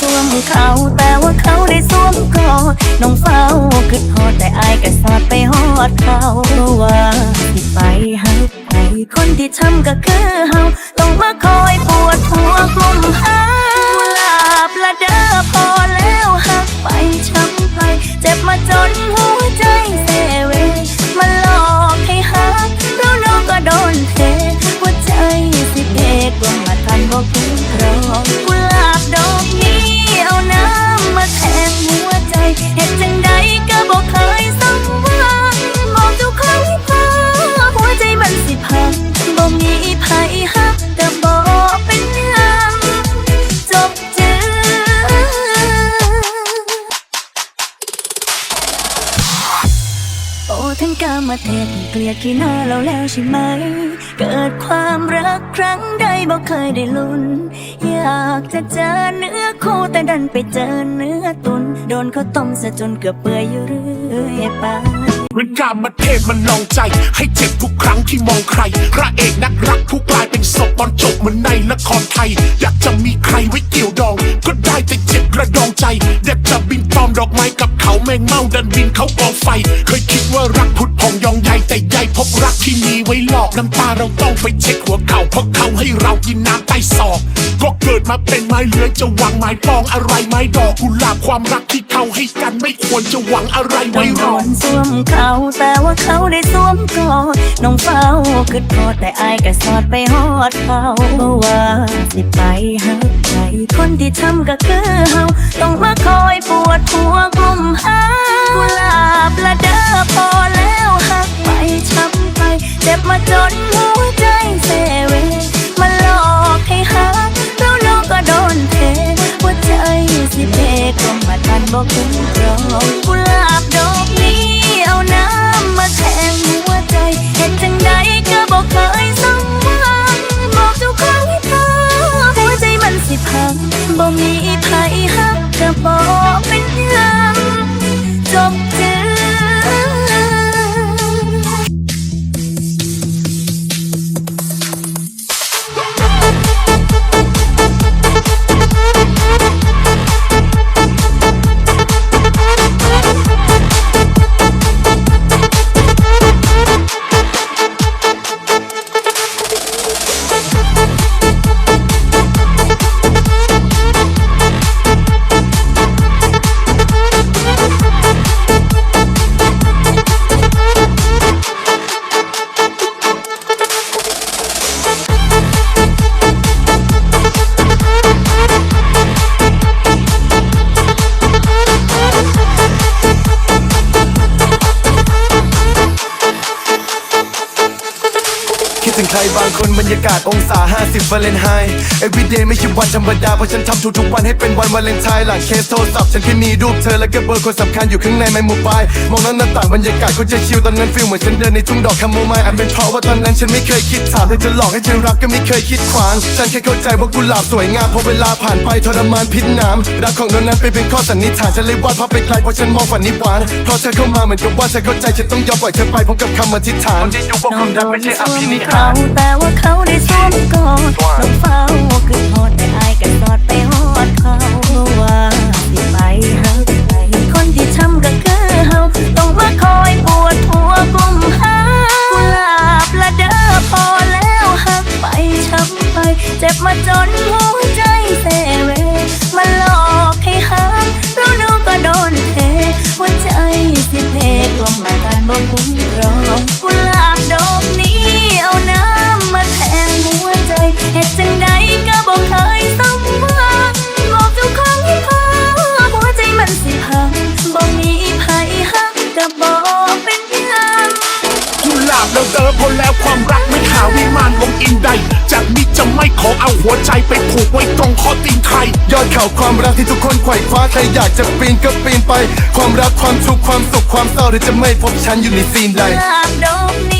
ส่วมเขา แต่ว่าเขาได้สวมกอน้องเฝ้าคือทอดแต่อายก็สอดไปฮอดเขาว่าสิไปหักไปคนที่ทำก็คือเฮาต้องมาคอยปวดหัวกลุ่มหาลาบละเด้อพอแล้วหักไปช้ำไป เจ็บมาจนหัวใจเซเวมาหลอกให้หักแล้วน้องก็โดนเทหัวใจสิเพกว่ามาทันบอกถึง โอ้ทั้งกามาเทศเกลียดขี้หน้าเราแล้วใช่ไหม เกิดความรักครั้งใดบอกเคยได้ลุ้น อยากจะเจอเนื้อคู่แต่ดันไปเจอเนื้อตุน โดนเขาต้มซะจนเกือบเปื่อยอยู่เรื่อยไปหรือกามเทพมันลองใจ ให้เจ็บทุกครั้งที่มองใคร พระเอกนักรักผู้กลายเป็นศพตอนจบเหมือนในละครไทย อยากจะมีใครไว้เกี่ยวดอง ก็ได้แต่เจ็บกระดองใจ อยากจะบินตอมดอกไม้กับเขาแมงเม่าดันบินเขากองไฟ น้ำตาเราต้องไปเช็คหัวเข่าเพราะเขาให้เรากินน้ำใต้ศอก ก็เกิดมาเป็นไม้เลื้อยจะหวังไม้ปองอะไรไม้ดอกกุหลาบความรักที่เขาให้กันไม่ควรจะหวังอะไรไว้งรโดอนสวมเขาแต่ว่าเขาได้สวมกอดน้องเฝ้าคือทอดแต่อายก็สอดไปฮอดเขาว่าสิไปหักใจคนที่ทำก็คือเฮาต้องมาคอยปวดหัวกลุ่มหากุหลาบละเด้อพอแล้วหักไปช้ำ มาจนหัวใจเซเวมาหลอกให้หักแล้วน้องก็โดนเทหัวใจสิเพก็มาทันบอกถึงรองกุหลาบดอกนี้เอาน้ำมาแทงหัวใจเห็นจังใดก็บอกเคยสมหวังบอกทุกครั้งเธอหัวใจมันสิพังบ่มีภัยหักก็บอกเป็นยังจบจื บางคนบรรยากาศองศา 50วาเลนไฮ everyday ไม่ใช่วันธรรมดา เพราะฉันทำทุกๆวันให้เป็นวันวาเลนไทน์หลังเคสโทรศัพท์ฉันแค่มีรูปเธอและก็เบอร์คนสำคัญอยู่ข้างในไมโมบายมองนั้นหน้าต่างบรรยากาศก็จะชิลตอนนั้นฟิลเหมือนฉันเดินในทุ่งดอกคาโมไมล์อันเป็นเพราะว่าตอนนั้นฉันไม่เคยคิดถามเธอจะหลอกให้ฉันรักก็ไม่เคยคิดขวาง ฉันแค่เข้าใจว่ากุหลาบสวยงามพอเวลาผ่านไปทรมานพิษน้ำรักของเรานั้นเป็นเพียงข้อสันนิษฐานฉันเลยวาดภาพไปไกลเพราะฉันมองฝันนิหวานเพราะเธอเข้ามาเหมือนกับว่าเธอเข้าใจฉันต้องยอมปล่อยเธอไปพร้อมกับคำอธิษฐานที่อยู่ว่าความรักไม่ใช่อภินิหารแต่ว่าเก็บอกเป็นหยังกุหลาบแล้วเดิมพอแล้วความรักไม่หาวิมานลงอินใด จากนี้จะไม่ขอเอาหัวใจไปผูกไว้ตรงข้อตีนใคร ยอดเขาความรักที่ทุกคนไขว่คว้าใครอยากจะปีนก็ปีนไป ความรักความทุกข์ความสุขความเศร้าหรือจะไม่พบฉันอยู่ในซีนใด กุหลาบดอก